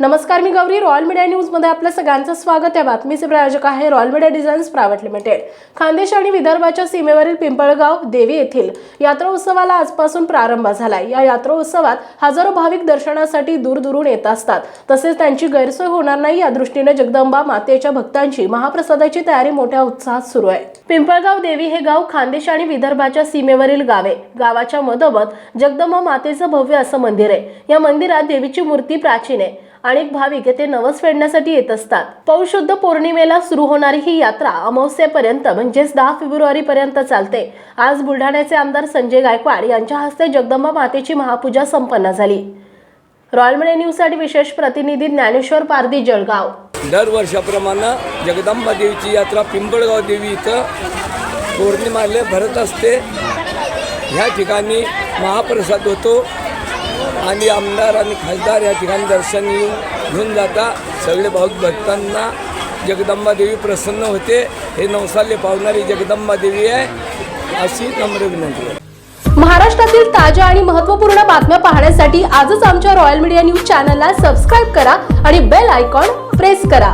नमस्कार मी Gauri. Royal media न्यूजमध्ये आपल्या आपलं सगळ्यांचं स्वागत. आहे बातमीचे प्रायोजक आहे royal media designs private limited. Khandesh आणि विदर्भाच्या सीमेवरील पिंपळगाव देवी येथील यात्रा उत्सवाला आजपासून प्रारंभ झालाय या यात्रा उत्सवात हजारो भाविक दर्शनासाठी दूरदूरून येत असतात. तसेच त्यांची गैरसोय होणार नाही या दृष्टीने जगदंबा मातेच्या भक्तांची महाप्रसादाची तयारी मोठ्या उत्साहात सुरू आहे. पिंपळगाव देवी हे गाव खानदेश आणि विदर्भाच्या सीमेवरील गावे. गावाच्या मधोमध जगदंबा मातेचं भव्य असं मंदिर आहे. या मंदिरात देवीची मूर्ती प्राचीन आहे. अनेक भाविक येथे नवस फेडण्यासाठी येत असतात. पौष शुद्ध पौर्णिमेला सुरू होणारी ही यात्रा अमावस्येपर्यंत म्हणजेच दहा फेब्रुवारी पर्यंत चालते. आज बुलढाण्याचे आमदार संजय गायकवाड यांच्या हस्ते जगदंबा मातेची महापूजा संपन्न झाली. रॉयल मीडिया न्यूजसाठी विशेष प्रतिनिधी ज्ञानेश्वर पारदी जळगाव. दरवर्षाप्रमाणे जगदंबा देवीची यात्रा पिंपळगाव देवी इथं पौर्णिमाले भरत असते. ह्या ठिकाणी महाप्रसाद होतो. आणि आमदार आणि खासदार या ठिकाणी दर्शन येऊन घेऊन जाता. सगळे भाऊक भक्तांना जगदंबा देवी प्रसन्न होते. हे नवसाल्य पावणारी जगदंबा देवी आहे अशी नम्र विनंती आहे. महाराष्ट्रातील ताज्या आणि महत्त्वपूर्ण बातम्या पाहण्यासाठी आजच आमच्या रॉयल मीडिया न्यूज चॅनलला सबस्क्राईब करा आणि बेल आयकॉन प्रेस करा.